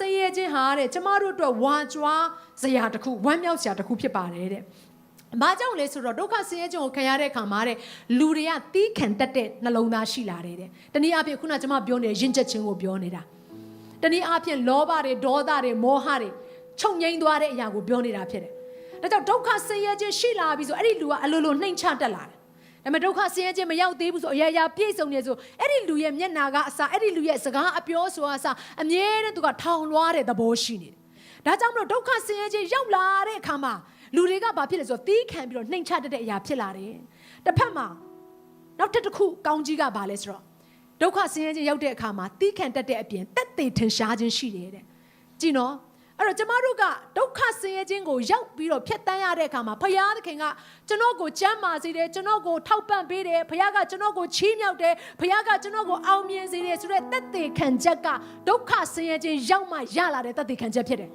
ဆင်းရဲခြင်းဟာတဲ့ကျမတို့အတွက်ဝါကြွားစရာတစ်ခုဝမ်းမြောက်စရာတစ်ခုဖြစ်ပါတယ်တဲ့။ဘာကြောင့်လဲဆိုတော့ဒုက္ခဆင်းရဲခြင်းကိုခံရတဲ့အခါမှာတဲ့လူတွေကတီးခံတတ်တဲ့နှလုံးသားရှိလာတယ်တဲ့။တနည်းအားဖြင့်ခုနကျမပြောနေတဲ့ယဉ်ချက်ခြင်းကိုပြောနေတာ။တနည်းအားဖြင့်လောဘတွေဒေါသတွေမောဟတွေချုပ်ငိမ့်သွားတဲ့အရာကိုပြောနေတာဖြစ်တယ်။ဒါကြောင့်ဒုက္ခဆင်းရဲခြင်းရှိလာပြီဆိုအဲ့ဒီလူကအလိုလိုနှိမ်ချတက်လာတယ်။ ဒါပေမဲ့ဒုက္ခဆင်းရဲခြင်းမရောက်သေးဘူးဆိုအရာရာပြည့်စုံနေဆိုအဲ့ဒီလူရဲ့မျက်နာကအစားအဲ့ဒီလူရဲ့စကားအပြောဆိုအစားအမြဲတမ်းသူကထောင်လွှားတဲ့သဘောရှိနေတယ်။ဒါကြောင့်မလို့ဒုက္ခဆင်းရဲခြင်းရောက်လာတဲ့အခါမှာလူတွေကဘာဖြစ်လဲဆိုတော့တီးခံပြီးတော့နှိမ်ချတတ်တဲ့အရာဖြစ်လာတယ်။တစ်ဖက်မှာနောက်တစ်ခုကောင်းကြီးကဘာလဲဆိုတော့ဒုက္ခဆင်းရဲခြင်းရောက်တဲ့အခါမှာတီးခံတတ်တဲ့အပြင်တက်သေးထင်ရှားခြင်းရှိတယ်တဲ့။ကြည့်နော် အဲ့တော့ကျမတို့ကဒုက္ခဆင်းရဲခြင်းကိုရောက်ပြီးတော့ဖြတ်တန်းရတဲ့အခါမှာဖယားသခင်ကကျွန်တော်ကိုကြမ်းမာစေတယ်ကျွန်တော်ကိုထောက်ပံ့ပေးတယ်ဖယားကကျွန်တော်ကိုချီးမြှောက်တယ်ဖယားကကျွန်တော်ကိုအောင်မြင်စေတယ်ဆိုတဲ့တက်သေးခံချက်ကဒုက္ခဆင်းရဲခြင်းရောက်မှရလာတဲ့တက်သေးခံချက်ဖြစ်တယ်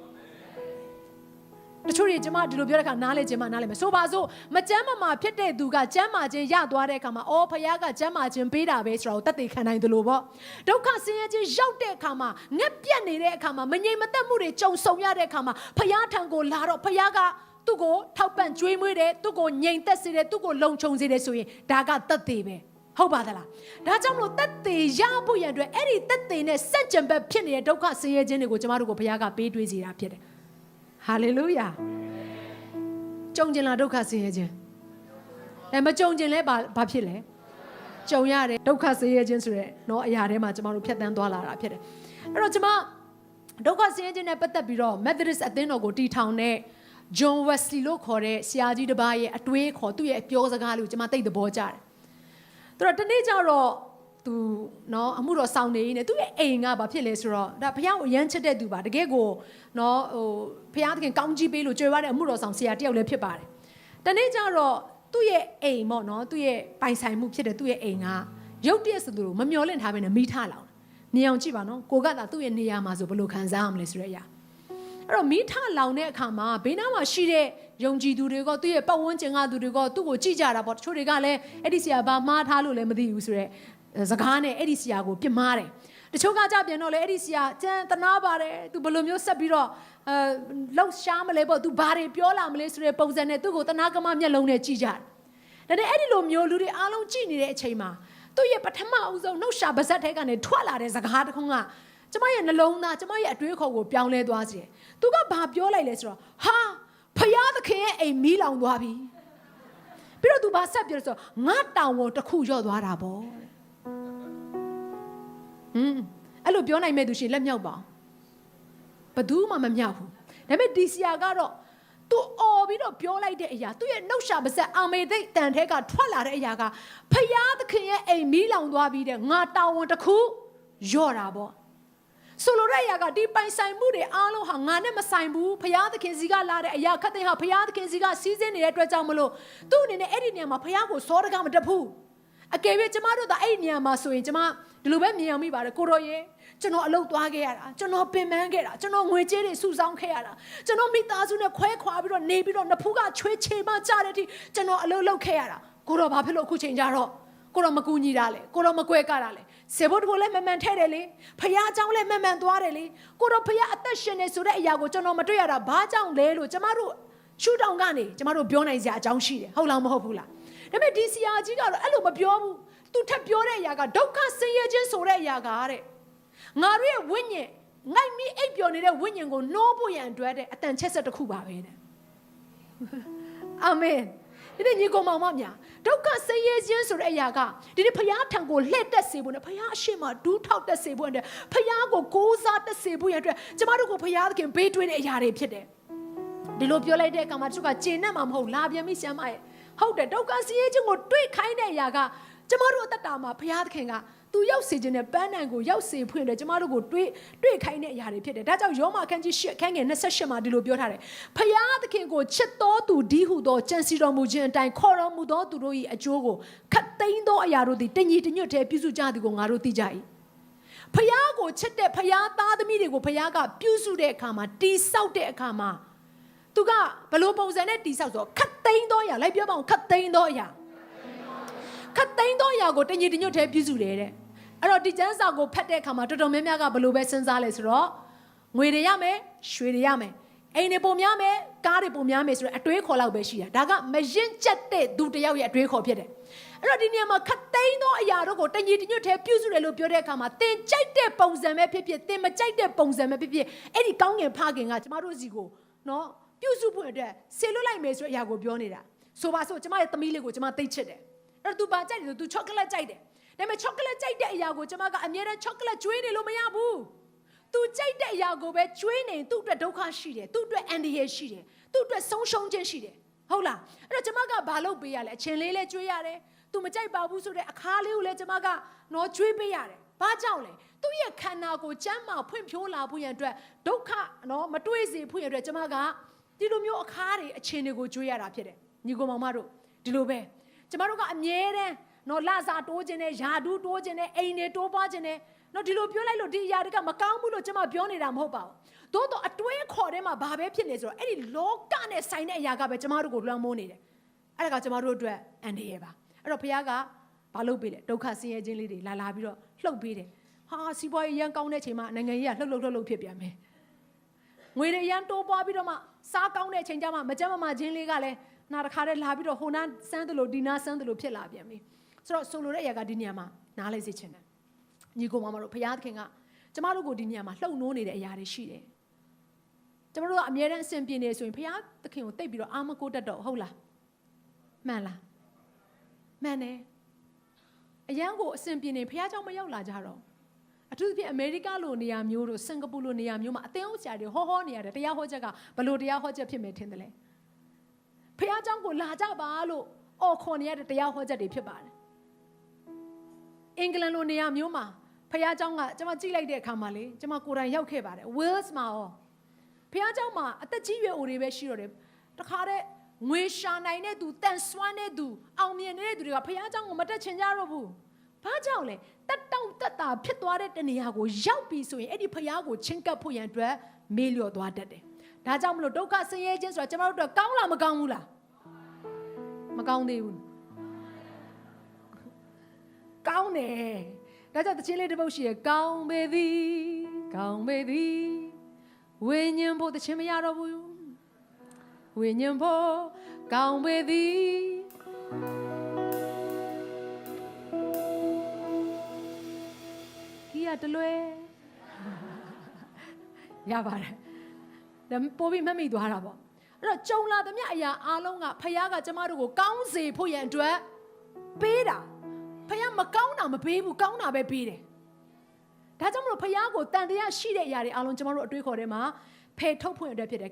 တချို့တွေကျမဒီလိုပြောတဲ့အခါနားလေခြင်းမနားလေမယ်ဆိုပါစို့မကျမ်းမမာဖြစ်တဲ့သူကကျမ်းမာခြင်းရသွားတဲ့အခါမှာအော်ဖခင်ကကျမ်းမာခြင်းပေးတာပဲဆိုတော့တက်တည်ခံနိုင်တယ်လို့ပေါ့ဒုက္ခဆင်းရဲခြင်းရောက်တဲ့အခါမှာငက်ပြက်နေတဲ့အခါမှာမငြိမ်မသက်မှုတွေကြုံဆုံရတဲ့အခါမှာဖခင်ထံကိုလာတော့ဖခင်ကသူ့ကိုထောက်ပံ့ကြွေးမွေးတယ်သူ့ကိုငြိမ်သက်စေတယ်သူ့ကိုလုံခြုံစေတယ်ဆိုရင်ဒါကတက်တည်ပဲဟုတ်ပါသလားဒါကြောင့်မလို့တက်သေးရဖို့ရန်အတွက်အဲ့ဒီတက်သေးနဲ့စက်ကြံဘက်ဖြစ်နေတဲ့ဒုက္ခဆင်းရဲခြင်းတွေကိုကျမတို့ကိုဘုရားကပေးတွေးစေတာဖြစ်တယ် ဟာလေလုယာကြုံကျင်လာဒုက္ခဆင်းရဲခြင်းအဲမကြုံကျင်လဲဘာဘာဖြစ်လဲကြုံရတယ်ဒုက္ခဆင်းရဲခြင်းဆိုတဲ့เนาะအရာထဲမှာကျမတို့ဖြတ်တန်းသွားလာတာဖြစ်တယ်အဲ့တော့ကျမဒုက္ခဆင်းရဲခြင်းနဲ့ပတ်သက်ပြီးတော့ Methodist အသင်းတော်ကိုတီထောင်တဲ့ John Wesley လို့ခေါ်တဲ့ဆရာကြီးတစ်ပါးရဲ့အတွေးခေါ်သူ့ရဲ့ပြောစကားလေးကိုကျမသိသဘောကျတယ်သူတော့တနေ့ကျတော့ သူနော်အမှုတော်ဆောင်နေနေသူ့ရဲ့အိမ်ကဘာဖြစ်လဲဆိုတော့ဒါဘုရားကိုရမ်းချစ်တဲ့သူပါတကယ်ကိုနော်ဟိုဘုရားသခင်ကောင်းကြီးပေးလို့ကြွယ်ဝတဲ့အမှုတော်ဆောင်ဆရာတယောက်လည်းဖြစ်ပါတယ်တနေ့ကျတော့သူ့ရဲ့အိမ်ပေါ့နော်သူ့ရဲ့ပိုင်ဆိုင်မှုဖြစ်တဲ့သူ့ရဲ့အိမ်ကရုတ်တရက်ဆိုသူမမျောလင့်ထားဘဲနဲ့မိထလောင်နေအောင်ကြည့်ပါနော်ကိုကသာသူ့ရဲ့နေရာမှာဆိုဘယ်လိုခံစားရမလဲဆိုတဲ့အရာအဲ့တော့မိထလောင်တဲ့အခါမှာဘေးနားမှာရှိတဲ့ယုံကြည်သူတွေကသူ့ရဲ့ပတ်ဝန်းကျင်ကသူတွေကသူ့ကိုကြည့်ကြတာပေါ့တချို့တွေကလည်းအဲ့ဒီဆရာဘာမှားထားလို့လည်းမသိဘူးဆိုတော့ စကားနဲ့အဲ့ဒီဆရာကိုပြစ်မှားတယ်တချို့ကကြပြန်တော့လေအဲ့ဒီဆရာကျန်တနာပါတယ်သူဘယ်လိုမျိုးဆက်ပြီးတော့အဲလောက်ရှားမလဲပေါ့သူဘာတွေပြောလာမလဲဆိုတဲ့ပုံစံနဲ့သူ့ကိုတနာကမမျက်လုံးနဲ့ကြည့်ကြတယ်ဒါနဲ့အဲ့ဒီလိုမျိုးလူတွေအားလုံးကြည့်နေတဲ့အချိန်မှာသူ့ရဲ့ပထမအဦးဆုံးနှုတ်ရှာပါဇက်ထဲကနေထွက်လာတဲ့စကားတစ်ခုကကျမရဲ့နှလုံးသားကျမရဲ့အတွေးခေါ်ကိုပြောင်းလဲသွားစေတယ်။သူကဘာပြောလိုက်လဲဆိုတော့ဟာဖယားသခင်ရဲ့အိမ်မီးလောင်သွားပြီ။ပြီးတော့သူဘာဆက်ပြောလဲဆိုတော့ငါတောင်ဝန်တစ်ခုရော့သွားတာပေါ့။ ဟွန်းအဲ့လိုပြောနိုင်မဲ့သူရှင်လက်မြောက်ပါ။ဘသူမှမမြောက်ဘူး။ဒါပေမဲ့ဒီဆရာကတော့သူအော်ပြီးတော့ပြောလိုက်တဲ့အရာသူ့ရဲ့နှုတ်ရှာပါဆက်အာမေသိတ်တန်ထဲကထွက်လာတဲ့အရာကဖယားသခင်ရဲ့အိမ်မီးလောင်သွားပြီးတဲ့ငါတာဝန်တစ်ခုရော့တာပေါ့ဆိုလိုတဲ့အရာကဒီပိုင်ဆိုင်မှုတွေအားလုံးဟာငါနဲ့မဆိုင်ဘူးဖယားသခင်စီကလာတဲ့အရာခတ်တဲ့ဟာဖယားသခင်စီကစီးစင်းနေတဲ့အတွက်ကြောင့်မလို့သူ့အနေနဲ့အဲ့ဒီနေရာမှာဖယားကိုစောတကားမတက်ဘူး အကယ်၍ကျမတို့သာအဲ့ဒီနေရာမှာဆိုရင်ကျမဒီလိုပဲမြင်အောင်မိပါတယ်ကိုတော်ရဲ့ကျွန်တော်အလုပ်သွားခဲ့ရတာကျွန်တော်ပင်ပန်းခဲ့တာကျွန်တော်ငွေကြေးတွေစုဆောင်းခဲ့ရတာကျွန်တော်မိသားစုနဲ့ခွဲခွာပြီးတော့နေပြီးတော့နှစ်ဖူးကချွေးချေမှကြတဲ့အထိကျွန်တော်အလုပ်လုပ်ခဲ့ရတာကိုတော်ဘာဖြစ်လို့အခုချိန်ကြတော့ကိုတော်မကူညီတာလေကိုတော်မကွဲကတာလေစေဖို့တဖို့လည်းမမှန်ထဲ့တယ်လေဖခင်အကြောင်းလည်းမမှန်သွားတယ်လေကိုတော်ဖခင်အသက်ရှင်နေဆိုတဲ့အရာကိုကျွန်တော်မတွေ့ရတာဘာကြောင့်လဲလို့ကျမတို့ရှုထောင့်ကနေကျမတို့ပြောနိုင်စရာအကြောင်းရှိတယ်ဟုတ်လားမဟုတ်ဘူးလား ဒါပေမဲ့ဒီဆရာကြီးကတော့အဲ့လိုမပြောဘူးသူထပ်ပြောတဲ့အရာကဒုက္ခဆင်းရဲခြင်းဆိုတဲ့အရာကတဲ့ငါတို့ရဲ့ဝိညာဉ်ငိုက်မိအိပ်ပျော်နေတဲ့ဝိညာဉ်ကိုနှိုးဖို့ရန်အတွက်တဲ့အတန်ချက်ဆက်တစ်ခုပါပဲတဲ့အာမင်ဒီနေ့ညီကောင်မောင်မများဒုက္ခဆင်းရဲခြင်းဆိုတဲ့အရာကဒီနေ့ဖျားထံကိုလှည့်တက်စေဖို့နဲ့ဖျားအရှိမဒူးထောက်တက်စေဖို့နဲ့ဖျားကိုကိုးစားတက်စေဖို့ရတဲ့ကျမတို့ကိုဖျားသခင်ဘေးတွင်းတဲ့အရာတွေဖြစ်တယ်ဒီလိုပြောလိုက်တဲ့အခါမှာသူကကျေနပ်မှာမဟုတ်လာပြန်ပြီဆ iam ရဲ့ ဟုတ်တယ်ဒုက္ခဆင်းရဲခြင်းကိုတွေးခိုင်းတဲ့အရာကကျမတို့အသက်တာမှာဖျားသခင်ကသူရောက်စေခြင်းနဲ့ပန်းနံကိုရောက်စေဖွင့်တယ်ကျမတို့ကိုတွေးတွေးခိုင်းတဲ့အရာတွေဖြစ်တယ်ဒါကြောင့်ယောမအခန်းကြီး၈အခန်းငယ်28မှာဒီလိုပြောထားတယ်ဖျားသခင်ကိုချစ်တော်သူဒီဟုသောကြံစီတော်မူခြင်းအတိုင်းခေါ်တော်မူသောသူတို့၏အကျိုးကိုခတ်သိမ်းသောအရာတို့သည်တညီတညွတ်တည်းပြုစုကြသည်ကိုငါတို့သိကြ၏ဖျားကိုချစ်တဲ့ဖျားသားသမီးတွေကိုဖျားကပြုစုတဲ့အခါမှာတိဆောက်တဲ့အခါမှာ သူကဘလို့ပုံစံနဲ့တိဆောက်ဆိုခတ်သိမ်းသောအရာလိုက်ပြောပါအောင်ခတ်သိမ်းသောအရာခတ်သိမ်းသောအရာကိုတညီတညွတ်တည်းပြုစုတယ်တဲ့အဲ့တော့ဒီကျမ်းစာကိုဖတ်တဲ့အခါမှာတော်တော်များများကဘလို့ပဲစဉ်းစားလဲဆိုတော့ငွေတွေရမယ်ရွှေတွေရမယ်အိမ်တွေပုံများမယ်ကားတွေပုံများမယ်ဆိုတော့အတွေးခေါ်လောက်ပဲရှိတာဒါကမရင်ကျက်တဲ့သူတစ်ယောက်ရဲ့အတွေးခေါ်ဖြစ်တယ်အဲ့တော့ဒီနေရာမှာခတ်သိမ်းသောအရာတို့ကိုတညီတညွတ်ထဲပြုစုတယ်လို့ပြောတဲ့အခါမှာသင်ကြိုက်တဲ့ပုံစံပဲဖြစ်ဖြစ်သင်မကြိုက်တဲ့ပုံစံပဲဖြစ်ဖြစ်အဲ့ဒီကောင်းငင်ဖခင်ကကျမတို့စီကိုနော် ပြုစုဖို့အတွက်ဆေလွတ်လိုက်မယ်ဆိုတဲ့အရာကိုပြောနေတာဆိုပါစို့ကျမရဲ့သမီးလေးကိုကျမသိချစ်တယ်အဲ့တော့ तू ဘာကြိုက်လဲဆို तू ချောကလက်ကြိုက်တယ်ဒါပေမဲ့ချောကလက်ကြိုက်တဲ့အရာကိုကျမကအမြဲတမ်းချောကလက်ကျွေးနေလို့မရဘူးသူကြိုက်တဲ့အရာကိုပဲကျွေးနေသူ့အတွက်ဒုက္ခရှိတယ်သူ့အတွက်အန္တရာယ်ရှိတယ်သူ့အတွက်ဆုံးရှုံးခြင်းရှိတယ်ဟုတ်လားအဲ့တော့ကျမကဘာလုပ်ပေးရလဲအချင်းလေးလည်းကျွေးရတယ်သူမကြိုက်ပါဘူးဆိုတဲ့အခါလေးကိုလည်းကျမကနော်ကျွေးပေးရတယ်ဘာကြောင့်လဲသူ့ရဲ့ခန္ဓာကိုယ်ကျမ်းမာဖွင့်ဖြိုးလာဖို့ရန်အတွက်ဒုက္ခနော်မတွေးစေဖို့ရန်အတွက်ကျမက ဒီလိုမျိုးအခါတွေအချင်းတွေကိုကျွေးရတာဖြစ်တယ်ညီကောင်မောင်မတို့ဒီလိုပဲကျမတို့ကအမြဲတမ်းနော်လစာတိုးခြင်းနဲ့ယာဒူးတိုးခြင်းနဲ့အိမ်တွေတိုးပွားခြင်းနဲ့နော်ဒီလိုပြောလိုက်လို့ဒီအရာတွေကမကောင်းဘူးလို့ကျမပြောနေတာမဟုတ်ပါဘူးသို့တော့အတွဲခေါ်ထဲမှာဘာပဲဖြစ်နေဆိုတော့အဲ့ဒီလောကနဲ့ဆိုင်တဲ့အရာကပဲကျမတို့ကိုလွှမ်းမိုးနေတယ်အဲ့ဒါကကျမတို့အတွက်အန်ဒီရဲ့ပါအဲ့တော့ဘုရားကဘာလုပ်ပေးလဲဒုက္ခဆင်းရဲခြင်းလေးတွေလာလာပြီးတော့လှုပ်ပေးတယ်ဟာစီးပွားရေးရန်ကောင်းတဲ့ချိန်မှာနိုင်ငံကြီးကလှုပ်လှုပ်လှုပ်လှုပ်ဖြစ်ပြန်မယ်ငွေတွေရန်တိုးပွားပြီးတော့မှ စားကောင်းတဲ့ချိန်ကျမှမကြမ်းမမာခြင်းလေးကလည်းနာတစ်ခါတည်းလာပြီးတော့ဟိုနာစမ်းသလိုဒီနာစမ်းသလိုဖြစ်လာပြန်ပြီဆိုတော့ဆိုလိုတဲ့အရာကဒီနေရာမှာနားလဲစေချင်တယ်ညီကိုမမတို့ဘုရားသခင်ကကျမတို့ကိုဒီနေရာမှာလှုပ်နိုးနေတဲ့အရာတွေရှိတယ်။ကျမတို့ကအမြဲတမ်းအစဉ်ပြေနေဆိုရင်ဘုရားသခင်ကိုတိတ်ပြီးတော့အာမကိုတတ်တော့ဟုတ်လား။မှန်လား။မှန်တယ်။အရန်ကိုအစဉ်ပြေနေဘုရားကြောင့်မရောက်လာကြတော့ အထူးသဖြင့်အမေရိကလိုနေရာမျိုးတို့စင်ကာပူလိုနေရာမျိုးမှာအသင်းဥဆရာတွေဟောဟောနေရတယ်တရားဟောချက်ကဘလို့တရားဟောချက်ဖြစ်မယ်ထင်တယ်လေ။ဘုရားကြောင့်ကိုလာကြပါလို့အော်ခေါ်နေရတဲ့တရားဟောချက်တွေဖြစ်ပါတယ်။ အင်္ဂလန်လိုနေရာမျိုးမှာဖះเจ้าကကျွန်မကြည့်လိုက်တဲ့အခါမှာလေကျွန်မကိုယ်တိုင်ရောက်ခဲ့ပါတယ် Wales မှာရောဖះเจ้าမှာအသက်ကြီးရွယ်အိုတွေပဲရှိတော့တယ်တခါတည်းငွေရှာနိုင်တဲ့သူတန်ဆွမ်းတဲ့သူအောင်မြင်နေတဲ့သူတွေကဖះเจ้าကိုမတက်ချင်ကြတော့ဘူး ဘာကြောင့်လဲတက်တောင့်တက်တာဖြစ်သွားတဲ့တနေရာကိုရောက်ပြီဆိုရင်အဲ့ဒီဖះကိုချင်းကပ်ဖို့ရန်အတွက်မေးလျော့သွားတတ်တယ်ဒါကြောင့်မလို့ဒုက္ခဆင်းရဲခြင်းဆိုတာကျွန်တော်တို့အတွက်ကောင်းလားမကောင်းဘူးလားမကောင်းသေးဘူးကောင်းတယ်ဒါကြောင့်တခြင်းလေးတစ်ပုတ်ရှိရယ်ကောင်းပေသည်ကောင်းပေသည်ဝိညာဉ်ဖို့တခြင်းမရတော့ဘူးဝိညာဉ်ဖို့ကောင်းပေသည် တလွဲရပါတယ်ဒါပို့ပြီးမှတ်မိသွားတာပေါ့အဲ့တော့ကြုံလာသမျှအရာအားလုံးကဖခင်ကကျမတို့ကိုကောင်းစေဖို့ရန်အတွက်ပေးတာဖះမကောင်းတာမပေးဘူးကောင်းတာပဲပေးတယ်ဒါကြောင့်မလို့ဖះကိုတန်တရားရှိတဲ့အရာတွေအားလုံးကျွန်တော်တို့အတွေးခေါ်ထဲမှာဖယ်ထုတ်ဖွင့်အတွက်ဖြစ်တယ်